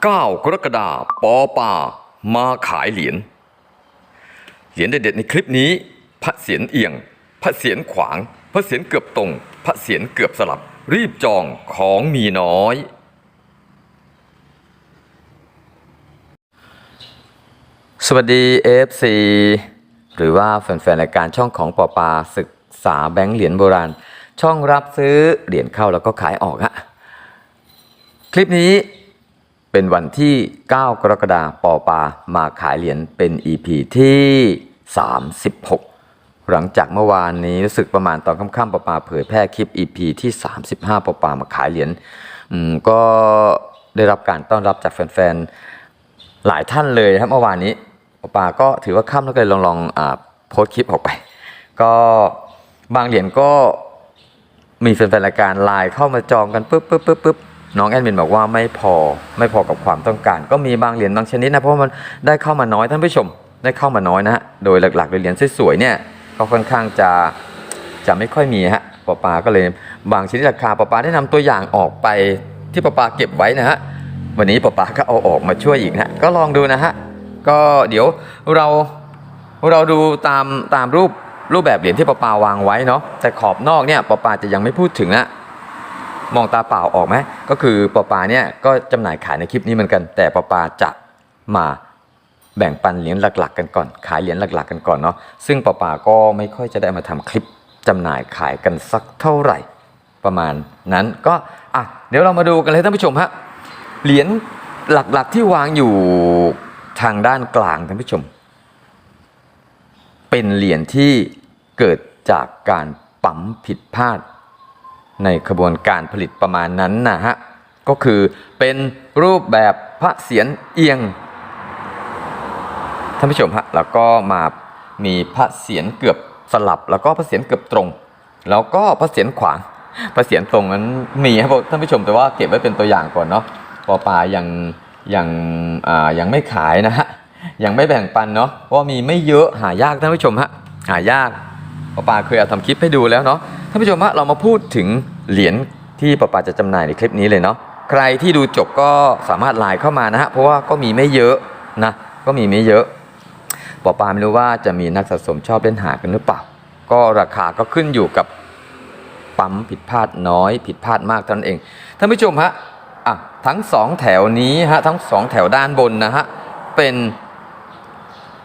9 กรกฎาปอปามาขายเหรียญ เหรียญเด็ดๆในคลิปนี้ พระเสียรเอียง พระเสียรขวาง พระเสียรเกือบตรง พระเสียรเกือบสลับ รีบจองของมีน้อย สวัสดี FC หรือว่าแฟนๆรายการช่องของปอปาศึกษาแบงค์เหรียญโบราณ ช่องรับซื้อเหรียญเข้าแล้วก็ขายออกฮะ คลิปนี้ เป็นวันที่ 9 กรกฎาคมปอปามาขายเหรียญเป็น EP ที่ 36 หลังจากเมื่อวานนี้รู้สึกประมาณตอนค่ำๆปอปาเผยแพร่คลิป EP ที่ 35 ปอปามาขายเหรียญก็ได้รับการต้อนรับจากแฟนๆ หลายท่านเลยนะครับเมื่อวานนี้ปอปาก็ถือว่าค่ำแล้วก็เลยลองลองอาโพสคลิปออกไป ก็บางเหรียญก็มีแฟนๆรายการไลน์เข้ามาจองกันปุ๊บปุ๊บปุ๊บปุ๊บ น้องแอดมินบอกว่าไม่พอไม่พอกับความต้องการ ก็มีบางเหรียญบางชนิดนะเพราะมันได้เข้ามาน้อยท่านผู้ชมได้เข้ามาน้อยนะฮะโดยหลักๆเหรียญสวยๆเนี่ยก็ค่อนข้างจะจะไม่ค่อยมีฮะปอปาก็เลยบางชนิดราคาปอปาได้นำตัวอย่างออกไปที่ปอปาเก็บไว้นะฮะวันนี้ป๊าป๊าก็เอาออกมาช่วยอีกนะก็ลองดูนะฮะก็เดี๋ยวเราเราดูตามตามรูปรูปแบบเหรียญที่ป๊าป๊าวางไว้เนาะแต่ขอบนอกเนี่ยป๊าป๊าจะยังไม่พูดถึงนะ มองตาเปล่าออกไหมก็คือป๊าป๊าเนี่ยก็จำหน่ายขายในคลิปนี้เหมือนกัน แต่ป๊าป๊าจะมาแบ่งปันเหรียญหลัก ๆ กันก่อน ขายเหรียญหลัก ๆ กันก่อนเนาะซึ่งป๊าป๊าก็ไม่ค่อยจะได้มาทำคลิปจำหน่ายขายกันสักเท่าไหร่ประมาณนั้นก็อะเดี๋ยวเรามาดูกันเลยท่านผู้ชมฮะเหรียญหลักๆที่วางอยู่ทางด้านกลางท่านผู้ชม เป็นเหรียญที่เกิดจากการปั๊มผิดพลาด ในขบวนการผลิตประมาณนั้นนะฮะ ก็คือเป็นรูปแบบพระเศียรเอียง ท่านผู้ชมฮะ แล้วก็มามีพระเศียรเกือบสลับ แล้วก็พระเศียรเกือบตรง แล้วก็พระเศียรขวางพระเศียรตรงนั้นมีครับท่านผู้ชมแต่ว่าเก็บไว้เป็นตัวอย่างก่อนเนาะปอปายังยังอ่ายังไม่ขายนะฮะยังไม่แบ่งปันเนาะว่ามีไม่เยอะหายากท่านผู้ชมฮะหายาก ปอปาเคยเอาทำคลิปให้ดูแล้วเนาะท่านผู้ชมฮะเรามาพูดถึงเหรียญที่ปอปาจะจำหน่ายในคลิปนี้เลยเนาะใครที่ดูจบก็สามารถไลน์เข้ามานะฮะเพราะว่าก็มีไม่เยอะนะก็มีไม่เยอะปอปาไม่รู้ว่าจะมีนักสะสมชอบเล่นหากันหรือเปล่า ก็ราคาก็ขึ้นอยู่กับปั๊มผิดพลาดน้อยผิดพลาดมากเท่านั้นเองท่านผู้ชมฮะอะทั้งสองแถวนี้ฮะทั้งสองแถวด้านบนนะฮะเป็น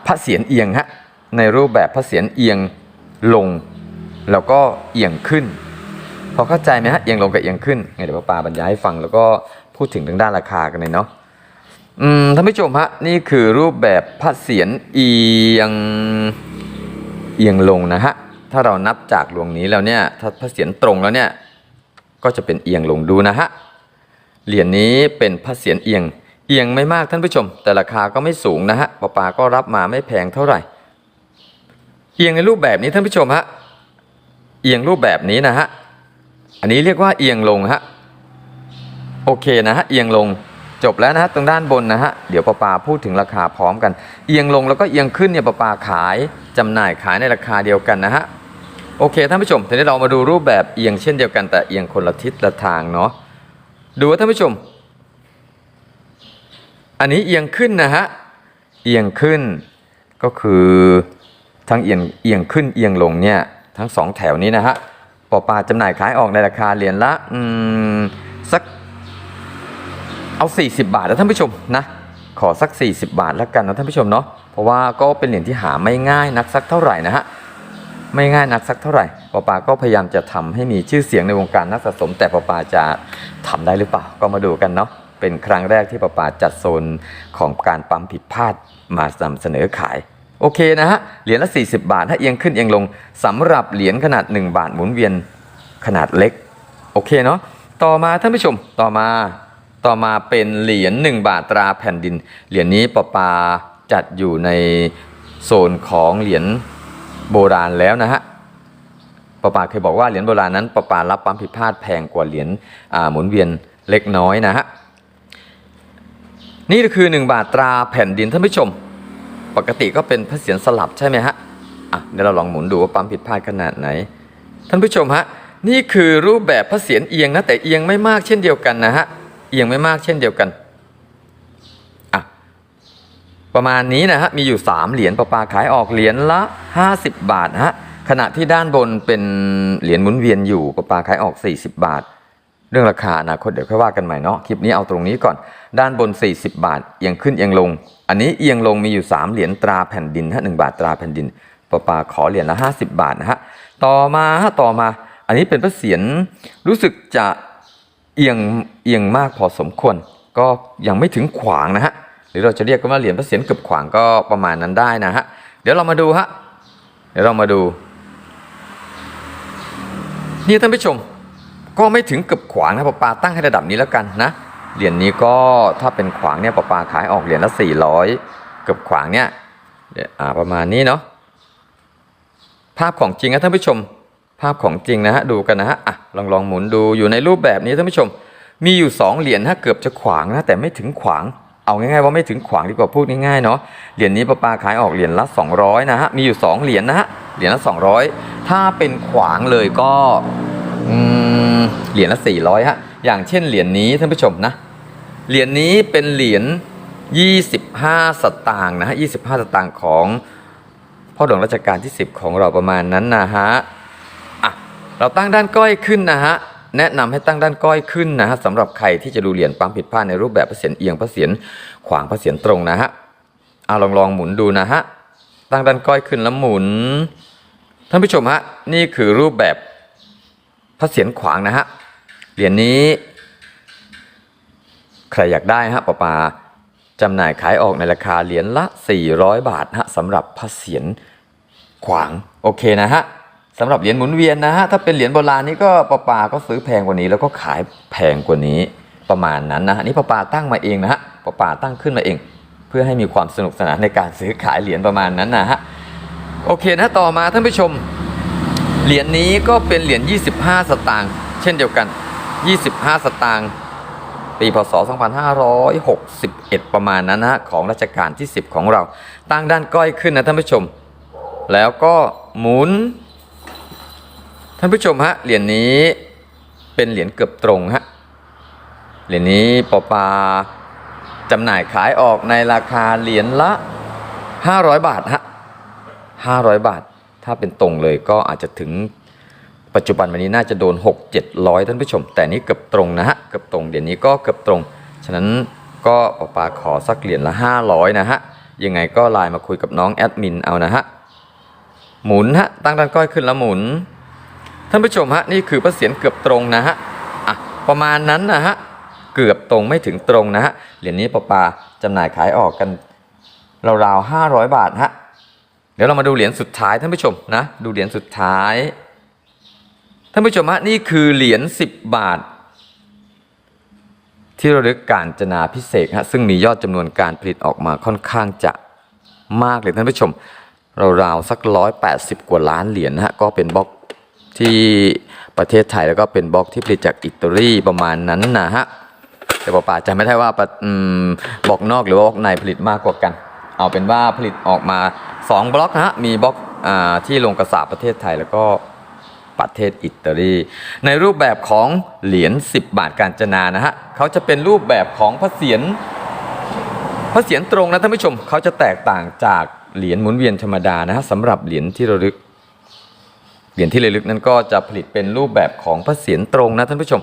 พระเศียรเอียงฮะในรูปแบบพระเศียรเอียง ลง แล้วก็เอียงขึ้น พอเข้าใจไหมฮะเอียงลงกับเอียงขึ้นไงเดี๋ยวป้าปาบรรยายให้ฟังแล้วก็พูดถึงทางด้านราคากันเลยเนาะอืมท่านผู้ชมฮะนี่คือรูปแบบพระเศียรเอียงเอียงลงนะฮะถ้าเรานับจากดวงนี้แล้วเนี่ยถ้าพระเศียรตรงแล้วเนี่ยก็จะเป็นเอียงลงดูนะฮะเหรียญนี้เป็นพระเศียรเอียงเอียงไม่มากท่านผู้ชม แต่ราคาก็ไม่สูงนะฮะปาปาก็รับมาไม่แพงเท่าไหร่ เอียงในรูปแบบนี้ท่านผู้ชมฮะเอียงรูปแบบนี้นะฮะอันนี้เรียกว่าเอียงลงฮะโอเคนะฮะเอียงลงจบแล้วนะฮะตรงด้านบนนะฮะเดี๋ยวปาปาพูดถึงราคาพร้อมกัน เอียงลงแล้วก็เอียงขึ้นเนี่ยปาปาขายจำหน่ายขายในราคาเดียวกันนะฮะโอเคท่านผู้ชมทีนี้เรามาดูรูปแบบเอียงเช่นเดียวกันแต่เอียงคนละทิศละทางเนาะดูว่าท่านผู้ชม อันนี้เอียงขึ้นนะฮะเอียงขึ้นก็คือ ทั้งเอียงเอียงขึ้นเอียงลงเนี่ยทั้งสองแถวนี้นะฮะปอปาจำหน่ายขายออกในราคาเหรียญละสักเอา 40 บาทแล้วท่านผู้ชมนะขอสัก 40 บาทแล้วกันนะท่านผู้ชมเนาะเพราะว่าก็เป็นเหรียญที่หาไม่ง่ายนักสักเท่าไหร่นะฮะไม่ง่ายนักสักเท่าไหร่ปอปาก็พยายามจะทำให้มีชื่อเสียงในวงการนักสะสม แต่ปอปาจะทำได้หรือเปล่าก็มาดูกันเนาะเป็นครั้งแรกที่ปอปาจัดโซนของการปั๊มผิดพลาดมานำเสนอขาย โอเคนะฮะ เหรียญละ 40 บาท ถ้าเอียงขึ้นเอียงลงสำหรับเหรียญขนาด 1 บาทหมุนเวียนขนาดเล็ก โอเคเนาะ ต่อมาท่านผู้ชม ต่อมา ต่อมาเป็นเหรียญ1บาทตราแผ่นดิน เหรียญนี้ปอปาจัดอยู่ในโซนของเหรียญโบราณแล้วนะฮะปอปาเคยบอกว่าเหรียญโบราณนั้นปอปารับปั๊มผิดพลาดแพงกว่าเหรียญหมุนเวียนเล็กน้อยนะฮะ นี่คือ 1 บาทตราแผ่นดินท่านผู้ชม ปกติก็เป็นพระเศียรสลับใช่ไหมฮะอะเดี๋ยวเราลองหมุนดูว่าปั๊มผิดพลาดขนาดไหน ท่านผู้ชมฮะนี่คือรูปแบบพระเศียรเอียงนะแต่เอียงไม่มากเช่นเดียวกันนะฮะเอียงไม่มากเช่นเดียวกันอะประมาณนี้นะฮะมีอยู่ 3 เหรียญประปาขายออกเหรียญละ 50 บาทฮะขณะที่ด้านบนเป็นเหรียญหมุนเวียนอยู่ประปาขายออก 40 บาท เรื่องราคาอนาคตเดี๋ยวค่อยว่ากันใหม่เนาะคลิปนี้เอาตรงนี้ก่อน ด้านบน 40 บาทเอียงขึ้นเอียงลง อันนี้เอียงลงมีอยู่ 3 เหรียญตราแผ่นดินฮะหบาทตราแผ่นดินปะปาขอเหรียญละ 50 บาทนะฮะต่อมาฮะต่อมา อันนี้เป็นพระเศียรรู้สึกจะเอียงเอียงมากพอสมควร ก็ยังไม่ถึงขวางนะฮะหรือเราจะเรียกกันว่าเหรียญพระเศียรเกือบขวางก็ประมาณนั้นได้นะฮะเดี๋ยวเรามาดูฮะเดี๋ยวเรามาดูนี่ท่านผู้ชม ก็ไม่ถึงเกือบขวางนะปะปาตั้งให้ระดับนี้แล้วกันนะ เหรียญนี้ก็ถ้าเป็นขวางเนี่ยปะปาขายออกเหรียญละ400เกือบขวางเนี่ยเดี๋ยวอ่าประมาณนี้เนาะภาพของจริงนะท่านผู้ชม ภาพของจริงนะฮะดูกันนะฮะอะลองลองหมุนดูอยู่ในรูปแบบนี้ท่านผู้ชม มีอยู่ 2 เหรียญฮะเกือบจะขวางนะแต่ไม่ถึงขวางเอาง่ายๆว่าไม่ถึงขวางดีกว่าพูดง่ายๆเนาะเหรียญนี้ปะปาขายออกเหรียญละ200นะฮะมีอยู่ 2 เหรียญนะฮะเหรียญละ 200 ถ้าเป็นขวางเลยก็อืมเหรียญละ400ฮะ อย่างเช่นเหรียญนี้ท่านผู้ชมนะ เหรียญนี้เป็นเหรียญ 25 สตางค์นะฮะ 25 สตางค์ของพ่อหลวงรัชกาลที่ 10 ของเราประมาณนั้นนะฮะอะเราตั้งด้านก้อยขึ้นนะฮะ แนะนำให้ตั้งด้านก้อยขึ้นนะฮะสำหรับใครที่จะดูเหรียญปั๊มผิดพลาดในรูปแบบพระเศียรเอียงพระเศียรขวางพระเศียรตรงนะฮะเอาลองลองหมุนดูนะฮะ ตั้งด้านก้อยขึ้นแล้วหมุน ท่านผู้ชมฮะ นี่คือรูปแบบพระเศียรขวางนะฮะ เหรียญนี้ ใครอยากได้ฮะปะปาจำหน่ายขายออกในราคาเหรียญละ 400 บาทฮะสำหรับพระเศียรขวางโอเคนะฮะสำหรับเหรียญหมุนเวียนนะฮะถ้าเป็นเหรียญโบราณนี่ก็ปะปาก็ซื้อแพงกว่านี้ แล้วก็ขายแพงกว่านี้ประมาณนั้นนะฮะนี่ปะปาตั้งมาเองนะฮะปะปาตั้งขึ้นมาเอง เพื่อให้มีความสนุกสนานในการซื้อขายเหรียญประมาณนั้นนะฮะโอเคนะต่อมาท่านผู้ชม เหรียญนี้ก็เป็นเหรียญ25 สตางค์เช่นเดียวกัน 25 สตางค์ปีพศ 2561 ประมาณนั้นนะฮะของรัชกาลที่ 10 ของเรา ตั้งด้านก้อยขึ้นนะท่านผู้ชม แล้วก็หมุน ท่านผู้ชมฮะเหรียญนี้เป็นเหรียญเกือบตรงฮะเหรียญนี้ปอปาจำหน่ายขายออกในราคาเหรียญละ 500 บาทฮะ500 บาท ถ้าเป็นตรงเลยก็อาจจะถึง ปัจจุบันวันนี้น่าจะโดน 6 700 ท่านผู้ชม แต่นี้เกือบตรงนะฮะเกือบตรงเดี๋ยวนี้ก็เกือบตรง ฉะนั้นก็ปอปาขอสักเหรียญละ 500 นะฮะยังไงก็ไลน์มาคุยกับน้องแอดมินเอานะฮะหมุนฮะตั้งด้านก้อยขึ้นแล้วหมุน ท่านผู้ชมฮะนี่คือพระเศียรเกือบตรงนะฮะอะประมาณนั้นนะฮะเกือบตรงไม่ถึงตรงนะฮะเหรียญนี้ปอปาจำหน่ายขายออกกันราวๆ500 บาทฮะเดี๋ยวเรามาดูเหรียญสุดท้ายท่านผู้ชมนะดูเหรียญสุดท้าย ท่านผู้ชมฮะนี่คือเหรียญ10 บาท ที่ระลึกการจนาพิเศษฮะซึ่งมียอดจำนวนการผลิตออกมาค่อนข้างจะมากเลยท่านผู้ชมราวๆสักร้อยแปดสิบกว่าล้านเหรียญนะฮะก็เป็นบล็อกที่ประเทศไทยแล้วก็เป็นบล็อกที่ผลิตจากอิตาลีประมาณนั้นนะฮะแต่ป่าป่าจำไม่ได้ว่าบล็อกนอกหรือว่าบล็อกในผลิตมากกว่ากัน เอาเป็นว่าผลิตออกมา 2 บล็อกนะฮะมีบล็อกอที่ลงกระสาประเทศไทยแล้วก็ ประเทศอิตาลีในรูปแบบของเหรียญ10 บาทการจนานะฮะเขาจะเป็นรูปแบบของพระเศียรพระเศียรตรงนะท่านผู้ชมเขาจะแตกต่างจากเหรียญหมุนเวียนธรรมดานะฮะสำหรับเหรียญที่ระลึกเหรียญที่ระลึกนั้นก็จะผลิตเป็นรูปแบบของพระเศียรตรงนะท่านผู้ชม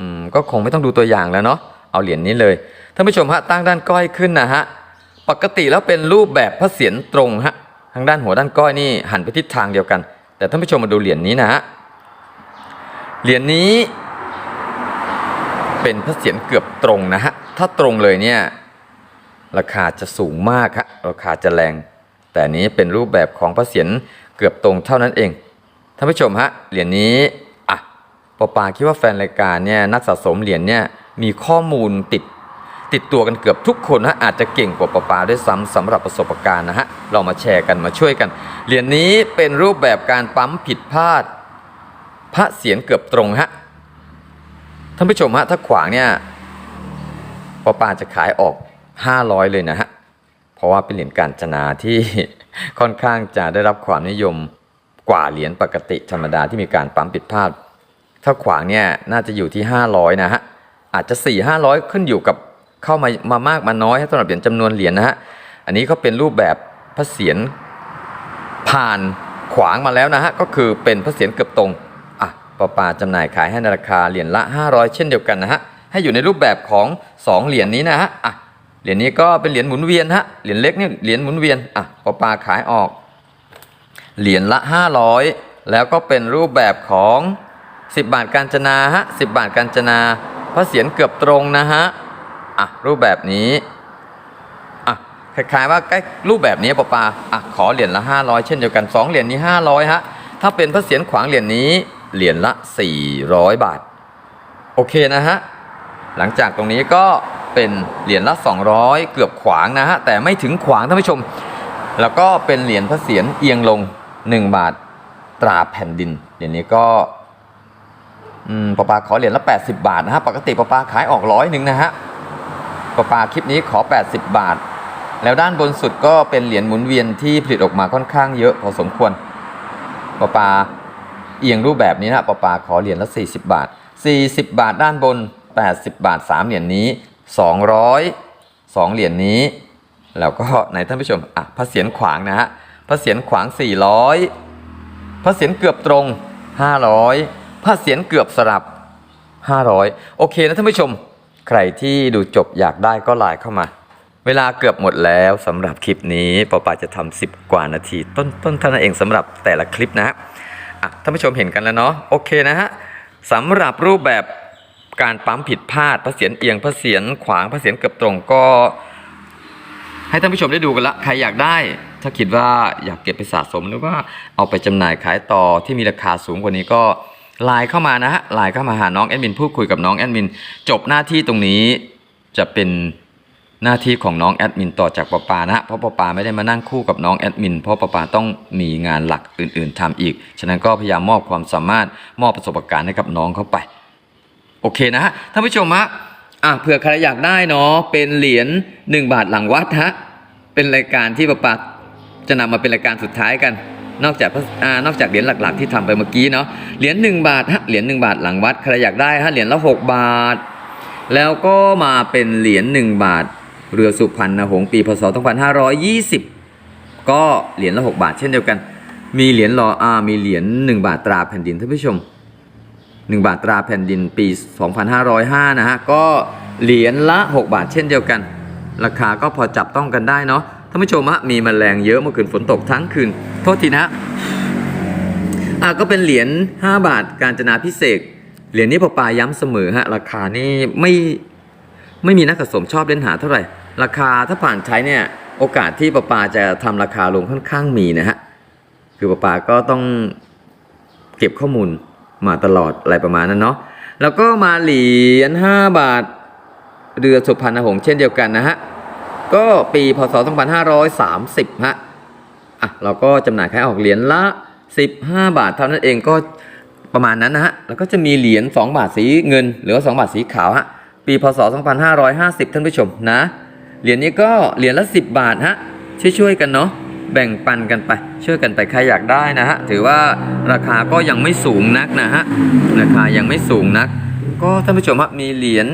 อืมก็คงไม่ต้องดูตัวอย่างแล้วเนาะเอาเหรียญนี้เลยท่านผู้ชมฮะตั้งด้านก้อยขึ้นนะฮะปกติแล้วเป็นรูปแบบพระเศียรตรงฮะทางด้านหัวด้านก้อยนี่หันไปทิศทางเดียวกัน แต่ท่านผู้ชมมาดูเหรียญนี้นะฮะเหรียญนี้ เป็นพระเศียรเกือบตรงนะฮะถ้าตรงเลยเนี่ยราคาจะสูงมากฮะราคาจะแรง แต่นี้เป็นรูปแบบของพระเศียรเกือบตรงเท่านั้นเองท่านผู้ชมฮะเหรียญนี้อะปอปาคิดว่าแฟนรายการเนี่ยนักสะสมเหรียญเนี่ยมีข้อมูลติด ติดตัวกันเกือบทุกคนนะอาจจะเก่งกว่าปอปาด้วยซ้ำสำหรับประสบการณ์นะฮะเรามาแชร์กันมาช่วยกัน เหรียญนี้เป็นรูปแบบการปั๊มผิดพลาด พระเสียรเกือบตรงฮะท่านผู้ชมฮะถ้าขวางเนี่ยปอปาจะขายออก 500 เลยนะฮะเพราะว่าเป็นเหรียญการจนาที่ค่อนข้างจะได้รับความนิยมกว่าเหรียญปกติธรรมดาที่มีการปั๊มผิดพลาด ถ้าขวางเนี่ยน่าจะอยู่ที่ 500 นะฮะอาจจะ 4 500 ขึ้นอยู่กับ เข้ามามามากมาน้อยสำหรับเหรียญจำนวนเหรียญนะฮะอันนี้ก็เป็นรูปแบบพระเศียรผ่านขวางมาแล้วนะฮะก็คือเป็นพระเศียรเกือบตรงอะปอปาจำหน่ายขายให้ในราคาเหรียญละ 500 เช่นเดียวกันนะฮะให้อยู่ในรูปแบบของ 2 เหรียญนี้นะฮะอะเหรียญนี้ก็เป็นเหรียญหมุนเวียนฮะเหรียญเล็กนี่เหรียญหมุนเวียนอะปอปาขายออก เหรียญละ 500 แล้วก็เป็นรูปแบบของ 10 บาทการจนาฮะ10 บาทการจนาพระเศียรเกือบตรงนะฮะ อะรูปแบบนี้อะคล้ายๆว่าใกล้รูปแบบนี้ปะปาอะขอเหรียญละ 500 เช่นเดียวกัน 2 เหรียญนี้ 500ฮะถ้าเป็นพระเศียรขวางเหรียญนี้เหรียญละ 400 บาท โอเคนะฮะหลังจากตรงนี้ก็เป็นเหรียญละ 200 เกือบขวางนะฮะแต่ไม่ถึงขวางท่านผู้ชม แล้วก็เป็นเหรียญพระเศียรเอียงลง 1 บาทตราแผ่นดินเหรียญนี้ก็ปะปาขอเหรียญละ 80 บาทนะฮะปกติปะปาขายออกร้อยหนึ่งนะฮะ ปะปาคลิปนี้ขอ 80 บาท แล้วด้านบนสุดก็เป็นเหรียญหมุนเวียนที่ผลิตออกมาค่อนข้างเยอะพอสมควรปะปาเอียงรูปแบบนี้นะปะปาขอเหรียญละ 40 บาท 40 บาทด้านบน 80 บาท 3 เหรียญนี้ 200 2 เหรียญนี้ แล้วก็ไหนท่านผู้ชมอะพระเศียรขวางนะฮะพระเศียรขวาง 400 พระเศียรเกือบตรง 500 พระเศียรเกือบสลับ 500 โอเคนะท่านผู้ชม ใครที่ดูจบอยากได้ก็ไลน์เข้ามา เวลาเกือบหมดแล้วสำหรับคลิปนี้ปอปาจะทำ10กว่านาที ต้นต้นท่านเองสำหรับแต่ละคลิปนะฮะท่านผู้ชมเห็นกันแล้วเนาะโอเคนะฮะสำหรับรูปแบบการปั๊มผิดพลาดพระเศียรเอียงพระเศียรขวางพระเศียรเกือบตรงก็ ให้ท่านผู้ชมได้ดูกันละใครอยากได้ ถ้าคิดว่าอยากเก็บไปสะสมหรือว่าเอาไปจำหน่ายขายต่อที่มีราคาสูงกว่านี้ก็ ไลน์เข้ามานะฮะไลน์เข้ามาหาน้องแอดมินพูดคุยกับน้องแอดมินจบหน้าที่ตรงนี้จะเป็นหน้าที่ของน้องแอดมินต่อจากปปานะเพราะปอปาไม่ได้มานั่งคู่กับน้องแอดมินเพราะปอปาต้องมีงานหลักอื่น ๆทำอีก ฉะนั้นก็พยายามมอบความสามารถมอบประสบการณ์ให้กับน้องเข้าไป โอเคนะฮะท่านผู้ชมฮะอะเผื่อใครอยากได้เนาะเป็นเหรียญ1บาทหลังวัดฮะเป็นรายการที่ปะปักจะนำมาเป็นรายการสุดท้ายกัน นอกจากอ่านอกจากเหรียญหลัก ๆ ที่ทำไปเมื่อกี้เนาะเหรียญ1บาทฮะเหรียญ1บาทหลังวัดใครอยากได้ฮะเหรียญละ 6 บาท แล้วก็มาเป็นเหรียญ1บาท เรือสุพรรณหงส์ปีพศ2520 ก็เหรียญละ 6 บาท เช่นเดียวกัน มีเหรียญรออามีเหรียญ1บาทตราแผ่นดินท่านผู้ชม 1 บาทตราแผ่นดินปี 2505 นะฮะก็เหรียญละ 6 บาท เช่นเดียวกัน ราคาก็พอจับต้องกันได้เนาะ ท่านผู้ชมฮะมีแมลงเยอะเมื่อคืนฝนตกทั้งคืน โทษทีนะอะก็เป็นเหรียญ5บาทการจนาพิเศษเหรียญนี้พอปาย้ำเสมอฮะราคานี่ไม่ไม่มีนักสะสมชอบเล่นหาเท่าไหร่ ราคาถ้าผ่านใช้เนี่ยโอกาสที่ปอปาจะทำราคาลงค่อนข้างมีนะฮะคือปอปาก็ต้องเก็บข้อมูลมาตลอดอะไรประมาณนั้นเนาะแล้วก็มาเหรียญ5บาทเรือสุพรรณหงส์เช่นเดียวกันนะฮะ ก็ปีพศ 2530 ฮะ อะ เราก็จำหน่ายขายออกเหรียญละ 15 บาทเท่านั้นเองก็ประมาณนั้นนะฮะ แล้วก็จะมีเหรียญ 2 บาทสีเงิน หรือว่า2บาทสีขาวฮะ ปีพศ 2550 ท่านผู้ชมนะ เหรียญนี้ก็เหรียญละ 10 บาทฮะ ช่วยๆกันเนาะ แบ่งปันกันไป ช่วยกันไปใครอยากได้นะฮะ ถือว่าราคาก็ยังไม่สูงนักนะฮะ ราคายังไม่สูงนัก ก็ท่านผู้ชมฮะมีเหรียญ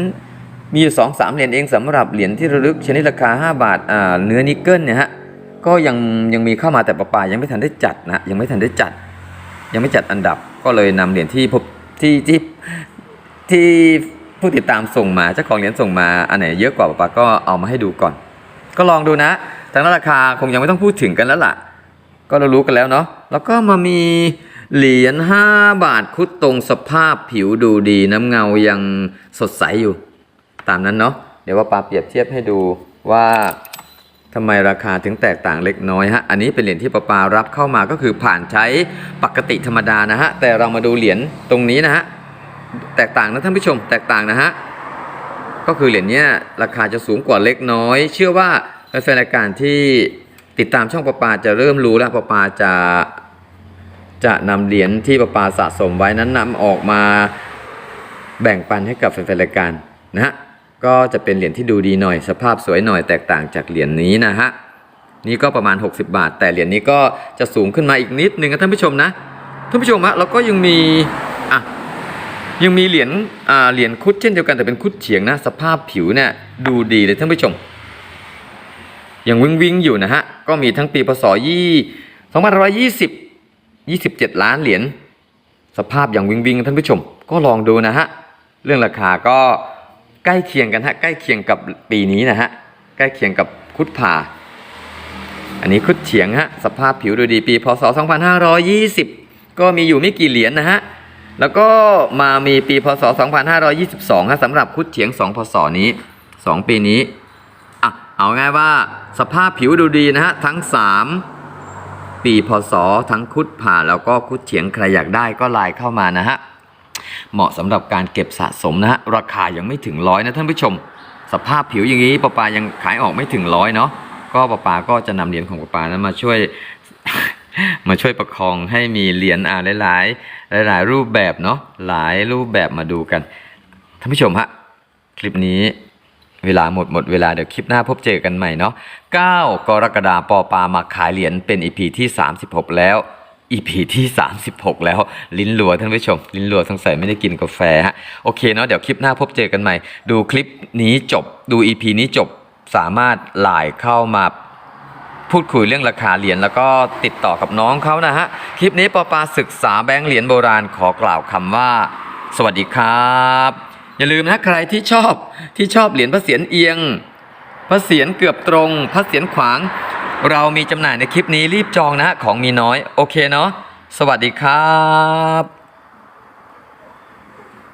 มีอยู่สองสามเหรียญเองสำหรับเหรียญที่ระลึกชนิดราคา 5 บาทอ่าเนื้อนิกเกิลเนี่ยฮะก็ยังยังมีเข้ามาแต่ประปายังไม่ทันได้จัดนะยังไม่ทันได้จัด ยังไม่จัดอันดับก็เลยนำเหรียญที่พบที่ที่ที่ผู้ติดตามส่งมาเจ้าของเหรียญส่งมาอันไหนเยอะกว่าประปาก็เอามาให้ดูก่อน ก็ลองดูนะทางราคาคงยังไม่ต้องพูดถึงกันแล้วล่ะ ก็เรารู้กันแล้วเนาะแล้วก็มามีเหรียญ5บาทคุดตรงสภาพผิวดูดีน้ำเงายังสดใสอยู่ ตามนั้นเนาะเดี๋ยวว่าปาเปรียบเทียบให้ดูว่าทำไมราคาถึงแตกต่างเล็กน้อยฮะ อันนี้เป็นเหรียญที่ปาปารับเข้ามาก็คือผ่านใช้ปกติธรรมดานะฮะ แต่เรามาดูเหรียญตรงนี้นะฮะ แตกต่างนะท่านผู้ชม แตกต่างนะฮะ ก็คือเหรียญเนี้ยราคาจะสูงกว่าเล็กน้อย เชื่อว่าแฟนรายการที่ติดตามช่องปปาจะเริ่มรู้แล้วปปาจะจะนำเหรียญที่ปปาสะสมไว้นั้นนำออกมาแบ่งปันให้กับแฟนรายการนะฮะ ก็จะเป็นเหรียญที่ดูดีหน่อย สภาพสวยหน่อยแตกต่างจากเหรียญนี้นะฮะนี่ก็ประมาณ 60 บาท แต่เหรียญนี้ก็จะสูงขึ้นมาอีกนิดนึงนะท่านผู้ชมนะท่านผู้ชมฮะแล้วก็ยังมีอะยังมีเหรียญอ่าเหรียญคุดเช่นเดียวกันแต่เป็นคุดเฉียงนะ สภาพผิวเนี่ยดูดีเลยท่านผู้ชมยังวิ่งวิ่งอยู่นะฮะก็มีทั้งปีพศยี่สองพันร้อยยี่สิบยี่สิบเจ็ดล้านเหรียญสภาพอย่างวิ่งวิ่งท่านผู้ชม ก็ลองดูนะฮะเรื่องราคาก็ ใกล้เคียงกันฮะใกล้เคียงกับปีนี้นะฮะใกล้เคียงกับคุดผ่า อันนี้คุดเฉียงฮะสภาพผิวดูดีปีพศ 2520 ก็มีอยู่ไม่กี่เหรียญนะฮะแล้วก็มามีปีพศ 2522ฮะสำหรับคุดเฉียง 2 พศนี้ 2 ปีนี้อะเอาง่ายว่าสภาพผิวดูดีนะฮะทั้ง 3 ปีพศทั้งคุดผ่าแล้วก็คุดเฉียงใครอยากได้ก็ไลน์เข้ามานะฮะ เหมาะสำหรับการเก็บสะสมนะฮะราคายังไม่ถึงร้อยนะท่านผู้ชม สภาพผิวอย่างนี้ปะปายังขายออกไม่ถึงร้อยเนาะก็ปะปาก็จะนำเหรียญของปะปานั้นมาช่วยมาช่วยประคองให้มีเหรียญอ่าหลาย ๆ หลาย ๆ รูปแบบเนาะหลายรูปแบบมาดูกันท่านผู้ชมฮะคลิปนี้เวลาหมดหมดเวลาเดี๋ยวคลิปหน้าพบเจอกันใหม่เนาะ9กรกฎาคมปอปามาขายเหรียญเป็น EP ที่ 36 แล้ว EP ที่ 36 แล้วลิ้นรัวท่านผู้ชม ลิ้นรัวสงสัยไม่ได้กินกาแฟฮะโอเคเนาะเดี๋ยวคลิปหน้าพบเจอกันใหม่ ดูคลิปนี้จบดู EP นี้จบสามารถไลน์เข้ามาพูดคุยเรื่องราคาเหรียญแล้วก็ติดต่อกับน้องเขานะฮะ คลิปนี้ปอปาศึกษาแบงค์เหรียญโบราณขอกล่าวคำว่า สวัสดีครับ อย่าลืมนะใครที่ชอบที่ชอบเหรียญพระเศียรเอียง พระเศียรเกือบตรง พระเศียรขวาง เรามีจำหน่ายในคลิปนี้รีบจองนะของมีน้อย โอเคเนาะสวัสดีครับ